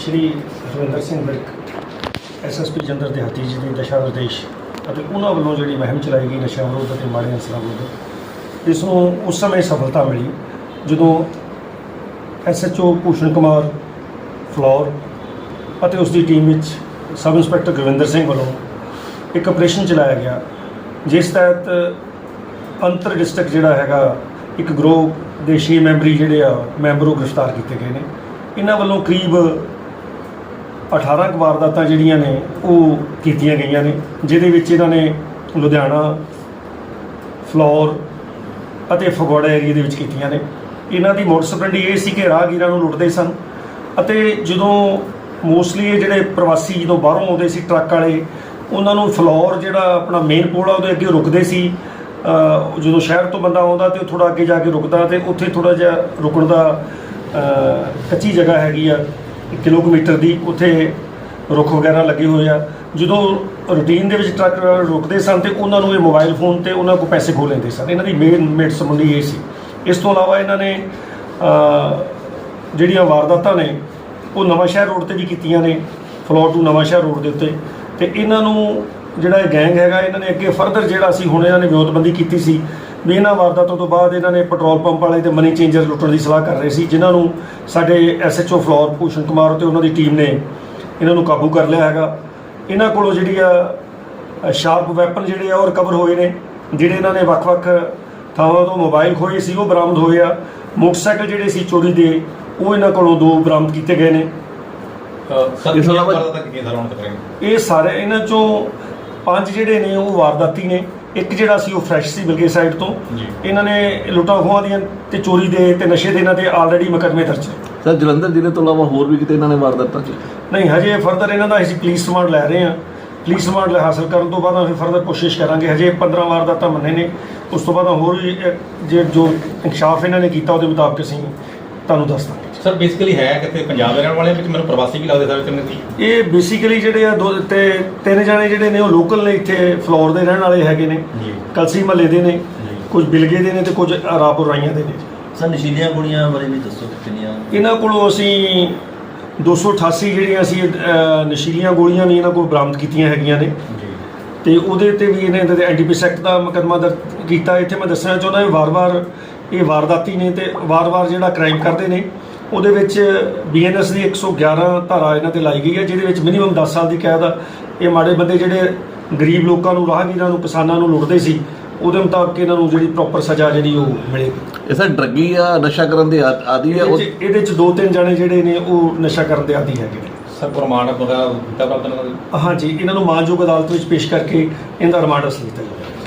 ਸ਼੍ਰੀ Harvinder Singh Virk SSP ਜੰਦਰ ਦਿਹਾਤੀ ਜੀ ਦੇ ਦਸ਼ਾ ਨਿਰਦੇਸ਼ ਅਤੇ ਉਹਨਾਂ ਵੱਲੋਂ ਜਿਹੜੀ ਮਹਿਮ ਚਲਾਈ ਗਈ ਨਸ਼ਾ ਵਿਰੋਧ ਅਤੇ ਮਾੜੇ ਅਨਸਰਾਂ ਵਿਰੁੱਧ ਇਸ ਨੂੰ ਉਸ ਸਮੇਂ ਸਫਲਤਾ ਮਿਲੀ ਜਦੋਂ ਐਸਐਚਓ ਭੂਸ਼ਣ ਕੁਮਾਰ ਫਲੋਰ ਅਤੇ ਉਸ ਦੀ ਟੀਮ ਵਿੱਚ ਸਬ ਇੰਸਪੈਕਟਰ ਗੁਰਵਿੰਦਰ ਸਿੰਘ ਵੱਲੋਂ ਇੱਕ ਆਪਰੇਸ਼ਨ ਚਲਾਇਆ ਗਿਆ, ਜਿਸ ਤਹਿਤ ਅੰਤਰ ਡਿਸਟ੍ਰਿਕਟ ਜਿਹੜਾ ਹੈਗਾ, ਇੱਕ ਗਰੋਹ ਦੇ ਛੇ ਮੈਂਬਰੀ ਜਿਹੜੇ ਆ, ਮੈਂਬਰ ਉਹ ਗ੍ਰਿਫਤਾਰ ਕੀਤੇ ਗਏ ਨੇ। ਇਹਨਾਂ ਵੱਲੋਂ ਕਰੀਬ 18 ਕੁ ਵਾਰਦਾਤਾਂ ਜਿਹੜੀਆਂ ਨੇ, ਉਹ ਕੀਤੀਆਂ ਗਈਆਂ ਨੇ, ਜਿਹਦੇ ਵਿੱਚ ਇਹਨਾਂ ਨੇ ਲੁਧਿਆਣਾ, ਫਲੋਰ ਅਤੇ ਫਗਵਾੜਾ ਏਰੀਆ ਦੇ ਵਿੱਚ ਕੀਤੀਆਂ ਨੇ। ਇਹਨਾਂ ਦੀ ਮੋਟਰ ਸਪਰੈਂਡੀ ਇਹ ਸੀ ਕਿ ਰਾਹਗੀਰਾਂ ਨੂੰ ਲੁੱਟਦੇ ਸਨ ਅਤੇ ਜਦੋਂ ਮੋਸਟਲੀ ਇਹ ਜਿਹੜੇ ਪ੍ਰਵਾਸੀ ਜਦੋਂ ਬਾਹਰੋਂ ਆਉਂਦੇ ਸੀ ਟਰੱਕ ਵਾਲੇ, ਉਹਨਾਂ ਨੂੰ ਫਲੋਰ ਜਿਹੜਾ ਆਪਣਾ ਮੇਨ ਪੋਲ ਆ, ਉਹਦੇ ਅੱਗੇ ਰੁਕਦੇ ਸੀ। ਜਦੋਂ ਸ਼ਹਿਰ ਤੋਂ ਬੰਦਾ ਆਉਂਦਾ ਤੇ ਉਹ ਥੋੜਾ ਅੱਗੇ ਜਾ ਕੇ ਰੁਕਦਾ ਤੇ ਉੱਥੇ ਥੋੜਾ ਜਿਹਾ ਰੁਕਣ ਦਾ ਕੱਚੀ ਜਗ੍ਹਾ ਹੈਗੀ ਆ। ਕਿਲੋਮੀਟਰ ਦੀ ਉੱਥੇ ਰੁੱਖ ਵਗੈਰਾ ਲੱਗੇ ਹੋਏ ਆ। ਜਦੋਂ ਰੂਟੀਨ ਦੇ ਵਿੱਚ ਟਰੱਕ ਰੁਕਦੇ ਸਨ ਤੇ ਉਹਨਾਂ ਨੂੰ ਇਹ ਮੋਬਾਈਲ ਫੋਨ ਤੇ ਉਹਨਾਂ ਕੋਲ ਪੈਸੇ ਖੋਹ ਲੈਂਦੇ ਸਨ। ਇਹਨਾਂ ਦੀ ਮੇਨ ਮੇਡ ਸੰਬੰਧੀ ਇਹ ਸੀ। ਇਸ ਤੋਂ ਇਲਾਵਾ ਇਹਨਾਂ ਨੇ ਜਿਹੜੀਆਂ ਵਾਰਦਾਤਾਂ ਨੇ, ਉਹ ਨਵਾਂ ਸ਼ਹਿਰ ਰੋਡ ਤੇ ਵੀ ਕੀਤੀਆਂ ਨੇ, ਫਲੋਰ ਟੂ ਨਵਾਂ ਸ਼ਹਿਰ ਰੋਡ ਦੇ ਉੱਤੇ। ਤੇ ਇਹਨਾਂ ਨੂੰ ਜਿਹੜਾ ਇਹ ਗੈਂਗ ਹੈਗਾ, ਇਹਨਾਂ ਨੇ ਅੱਗੇ ਫਰਦਰ ਜਿਹੜਾ ਸੀ, ਹੁਣ ਇਹਨਾਂ ਨੇ ਵਿਉਂਤਬੰਦੀ ਕੀਤੀ ਸੀ। ਵੀ ਇਹਨਾਂ ਵਾਰਦਾਤਾਂ ਤੋਂ ਬਾਅਦ ਇਹਨਾਂ ਨੇ ਪੈਟਰੋਲ ਪੰਪ ਵਾਲੇ ਤੇ ਮਨੀ ਚੇਂਜਰ ਲੁੱਟਣ ਦੀ ਸਲਾਹ ਕਰ ਰਹੇ ਸੀ ਜਿਨ੍ਹਾਂ ਨੂੰ ਸਾਡੇ ਐਸਐਚਓ ਫਲੋਰ ਭੂਸ਼ਣ ਕੁਮਾਰ ਤੇ ਉਹਨਾਂ ਦੀ ਟੀਮ ਨੇ ਇਹਨਾਂ ਨੂੰ ਕਾਬੂ ਕਰ ਲਿਆ ਹੈਗਾ। ਇਹਨਾਂ ਕੋਲੋਂ ਜਿਹੜੀ ਆ ਸ਼ਾਰਪ ਵੈਪਨ ਜਿਹੜੇ ਆ ਉਹ ਰਿਕਵਰ ਹੋਏ ਨੇ ਜਿਹੜੇ ਇਹਨਾਂ ਨੇ ਵੱਖ-ਵੱਖ ਥਾਵਾਂ ਤੋਂ ਮੋਬਾਈਲ ਖੋਏ ਸੀ ਉਹ ਬਰਾਮਦ ਹੋਏ ਆ। ਮੋਟਰਸਾਈਕਲ ਜਿਹੜੇ ਸੀ ਚੋਰੀ ਦੇ ਉਹ ਇਹਨਾਂ ਕੋਲੋਂ ਦੋ ਬਰਾਮਦ ਕੀਤੇ ਗਏ ਨੇ। ਇਸ ਤੋਂ ਇਲਾਵਾ- ਇਹ ਸਾਰੇ ਇਹਨਾਂ ਚੋਂ ਪੰਜ ਜਿਹੜੇ ਨੇ ਉਹ ਵਾਰਦਾਤੀ ਨੇ। ਇੱਕ ਜਿਹੜਾ ਸੀ ਉਹ ਫਰੈਸ਼ ਸੀ ਬਿਲਗੇ ਸਾਈਡ ਤੋਂ। ਇਹਨਾਂ ਨੇ ਲੁੱਟਾਂ ਖੋਹਾਂ ਦੀਆਂ ਤੇ ਚੋਰੀ ਦੇ ਤੇ ਨਸ਼ੇ ਦੇ ਇਹਨਾਂ ਤੇ ਆਲਰੇਡੀ ਮੁਕੱਦਮੇ ਦਰਜ ਨੇ। ਸਰ ਜਲੰਧਰ ਜ਼ਿਲ੍ਹੇ ਤੋਂ ਇਲਾਵਾ ਹੋਰ ਵੀ ਕਿਤੇ ਇਹਨਾਂ ਨੇ ਵਾਰਦਾਤਾਂ ਚ ਨਹੀਂ ਹਜੇ ਫਰਦਰ ਇਹਨਾਂ ਦਾ ਅਸੀਂ ਪੁਲਿਸ ਰਿਮਾਂਡ ਲੈ ਰਹੇ ਹਾਂ। ਪੁਲਿਸ ਰਿਮਾਂਡ ਹਾਸਲ ਕਰਨ ਤੋਂ ਬਾਅਦ ਅਸੀਂ ਫਰਦਰ ਕੋਸ਼ਿਸ਼ ਕਰਾਂਗੇ। ਹਜੇ 15 ਵਾਰ ਦਾ ਤਾਂ ਮੰਨੇ ਨੇ। ਉਸ ਤੋਂ ਬਾਅਦ ਹੋਰ ਵੀ ਜੇ ਜੋ ਇਨਕਸ਼ਾਫ ਇਹਨਾਂ ਨੇ ਕੀਤਾ ਉਹਦੇ ਮੁਤਾਬਕ ਅਸੀਂ ਤੁਹਾਨੂੰ ਦੱਸ ਦਾਂਗੇ। ਸਰ ਬੇਸਿਕਲੀ ਹੈ ਕਿਤੇ ਪੰਜਾਬ ਦੇ ਰਹਿਣ ਵਾਲੇ ਵਿੱਚ ਮੈਨੂੰ ਪ੍ਰਵਾਸੀ ਵੀ ਲੱਗਦੇ ਸਰ ਕਿੰਨੇ ਸੀ ਇਹ ਬੇਸਿਕਲੀ ਜਿਹੜੇ ਆ ਦੋ ਤੇ ਤਿੰਨ ਜਾਣੇ ਜਿਹੜੇ ਨੇ ਉਹ ਲੋਕਲ ਨੇ ਇੱਥੇ ਫਲੋਰ ਦੇ ਰਹਿਣ ਵਾਲੇ ਹੈਗੇ ਨੇ। ਜੀ। ਕਲਸੀ ਮਹੱਲੇ ਦੇ ਨੇ ਜੀ। ਕੁਝ ਬਿਲਗੇ ਦੇ ਨੇ ਤੇ ਕੁਝ ਰਾਪੁਰ ਰਾਈਆਂ ਦੇ ਨੇ। ਸਰ ਨਸ਼ੀਲੀਆਂ ਗੋਲੀਆਂ ਬਾਰੇ ਵੀ ਦੱਸੋ ਕਿੰਨੀਆਂ? ਇਹਨਾਂ ਕੋਲੋਂ ਅਸੀਂ 288 ਜਿਹੜੀਆਂ ਅਸੀਂ ਨਸ਼ੀਲੀਆਂ ਗੋਲੀਆਂ ਵੀ ਇਹਨਾਂ ਕੋਲ ਬਰਾਮਦ ਕੀਤੀਆਂ ਹੈਗੀਆਂ ਨੇ। ਜੀ। ਤੇ ਉਹਦੇ ਤੇ ਵੀ ਇਹਨੇ ਤੇ ਐਂਟੀਪੀਸ ਐਕਟ ਦਾ ਮੁਕੱਦਮਾ ਦਰਜ ਕੀਤਾ। ਇੱਥੇ ਮੈਂ ਦੱਸਣਾ ਚਾਹੁੰਦਾ ਵੀ ਵਾਰ-ਵਾਰ ਇਹ ਵਾਰਦਾਤੀ ਨੇ ਤੇ ਵਾਰ-ਵਾਰ ਜਿਹੜਾ ਕ੍ਰਾਈਮ ਕਰਦੇ ਨੇ। ਉਹਦੇ ਵਿੱਚ ਬੀਐਨਐਸ ਦੀ 111 ਧਾਰਾ ਇਹਨਾਂ ਤੇ ਲਾਈ ਗਈ ਹੈ ਜਿਹਦੇ ਵਿੱਚ ਮਿਨੀਮਮ 10 ਸਾਲ ਦੀ ਕੈਦ ਆ। ਇਹ ਮਾੜੇ ਬੰਦੇ ਜਿਹੜੇ ਗਰੀਬ ਲੋਕਾਂ ਨੂੰ ਰਾਹਗੀਰਾਂ ਨੂੰ ਕਿਸਾਨਾਂ ਨੂੰ ਲੁੱਟਦੇ ਸੀ ਉਹਦੇ ਮੁਤਾਬਕ ਇਹਨਾਂ ਨੂੰ ਜਿਹੜੀ ਪ੍ਰੋਪਰ ਸਜ਼ਾ ਜਿਹੜੀ ਉਹ ਮਿਲੇਗੀ ਇਹ ਸਰ ਡਰੱਗੀ ਆ ਨਸ਼ਾ ਕਰਨ ਦੇ ਆਦੀ ਹੈ ਇਹਦੇ 'ਚ ਦੋ ਤਿੰਨ ਜਣੇ ਜਿਹੜੇ ਨੇ ਉਹ ਨਸ਼ਾ ਕਰਨ ਦੇ ਆਦੀ ਹੈਗੇ ਨੇ। ਸਰ ਪ੍ਰਮਾਣ ਵਗੈਰਾ ਦਿੱਤਾ ਪ੍ਰਾਪਤ ਇਹਨਾਂ ਦਾ ਹਾਂਜੀ ਇਹਨਾਂ ਨੂੰ ਮਾਨਯੋਗ ਅਦਾਲਤ ਵਿੱਚ ਪੇਸ਼ ਕਰਕੇ ਇਹਦਾ ਰਿਮਾਂਡ ਅਸਲ ਕੀਤਾ ਜਾਵੇਗਾ